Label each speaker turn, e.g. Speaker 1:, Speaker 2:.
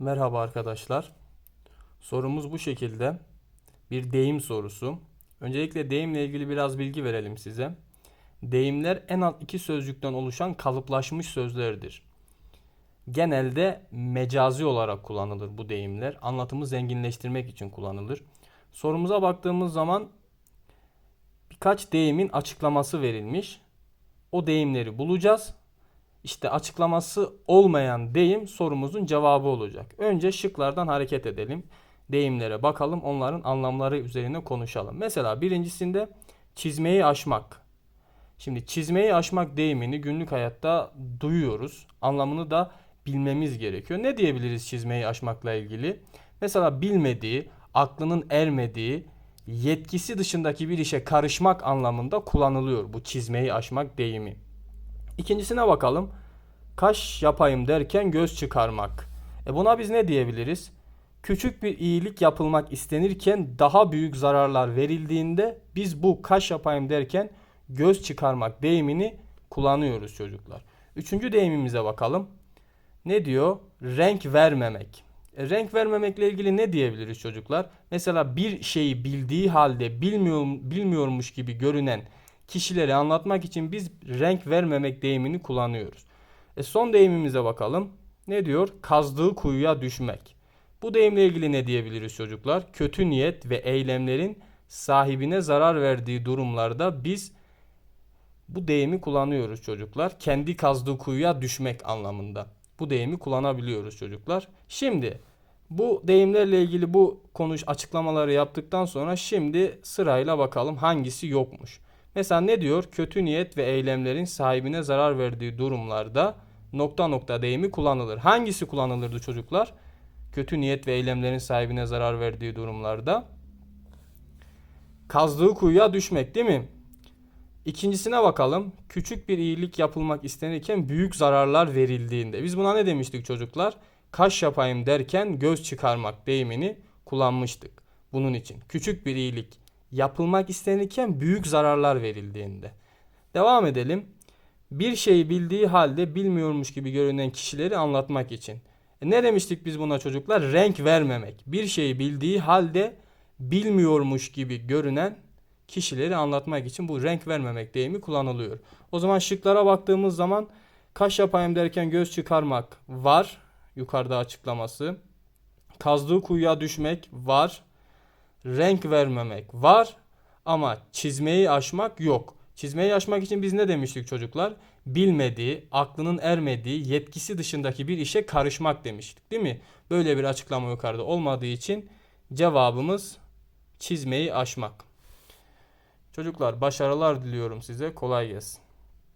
Speaker 1: Merhaba arkadaşlar. Sorumuz bu şekilde. Bir deyim sorusu. Öncelikle deyimle ilgili biraz bilgi verelim size. Deyimler en alt iki sözcükten oluşan kalıplaşmış sözlerdir. Genelde mecazi olarak kullanılır bu deyimler. Anlatımı zenginleştirmek için kullanılır. Sorumuza baktığımız zaman birkaç deyimin açıklaması verilmiş. O deyimleri bulacağız. İşte açıklaması olmayan deyim sorumuzun cevabı olacak. Önce şıklardan hareket edelim. Deyimlere bakalım, onların anlamları üzerine konuşalım. Mesela birincisinde çizmeyi aşmak. Şimdi çizmeyi aşmak deyimini günlük hayatta duyuyoruz. Anlamını da bilmemiz gerekiyor. Ne diyebiliriz çizmeyi aşmakla ilgili? Mesela bilmediği, aklının ermediği, yetkisi dışındaki bir işe karışmak anlamında kullanılıyor bu çizmeyi aşmak deyimi. İkincisine bakalım. Kaş yapayım derken göz çıkarmak. E buna biz ne diyebiliriz? Küçük bir iyilik yapılmak istenirken daha büyük zararlar verildiğinde biz bu kaş yapayım derken göz çıkarmak deyimini kullanıyoruz çocuklar. Üçüncü deyimimize bakalım. Ne diyor? Renk vermemek. E, renk vermemekle ilgili ne diyebiliriz çocuklar? Mesela bir şeyi bildiği halde bilmiyor, bilmiyormuş gibi görünen kişileri anlatmak için biz renk vermemek deyimini kullanıyoruz. E son deyimimize bakalım. Ne diyor? Kazdığı kuyuya düşmek. Bu deyimle ilgili ne diyebiliriz çocuklar? Kötü niyet ve eylemlerin sahibine zarar verdiği durumlarda biz bu deyimi kullanıyoruz çocuklar. Kendi kazdığı kuyuya düşmek anlamında. Bu deyimi kullanabiliyoruz çocuklar. Şimdi bu deyimlerle ilgili bu konuş açıklamaları yaptıktan sonra şimdi sırayla bakalım hangisi yokmuş. Mesela ne diyor? Kötü niyet ve eylemlerin sahibine zarar verdiği durumlarda nokta nokta deyimi kullanılır. Hangisi kullanılırdı çocuklar? Kötü niyet ve eylemlerin sahibine zarar verdiği durumlarda. Kazdığı kuyuya düşmek değil mi? İkincisine bakalım. Küçük bir iyilik yapılmak istenirken büyük zararlar verildiğinde. Biz buna ne demiştik çocuklar? Kaş yapayım derken göz çıkarmak deyimini kullanmıştık. Bunun için küçük bir iyilik yapılmak istenirken büyük zararlar verildiğinde. Devam edelim. Bir şeyi bildiği halde bilmiyormuş gibi görünen kişileri anlatmak için. E ne demiştik biz buna çocuklar? Renk vermemek. Bir şeyi bildiği halde bilmiyormuş gibi görünen kişileri anlatmak için bu renk vermemek deyimi kullanılıyor. O zaman şıklara baktığımız zaman kaş yapayım derken göz çıkarmak var. Yukarıda açıklaması. Kazdığı kuyuya düşmek var. Renk vermemek var. Ama çizmeyi aşmak yok. Çizmeyi aşmak için biz ne demiştik çocuklar? Bilmediği, aklının ermediği, yetkisi dışındaki bir işe karışmak demiştik değil mi? Böyle bir açıklama yukarıda olmadığı için cevabımız çizmeyi aşmak. Çocuklar başarılar diliyorum size. Kolay gelsin.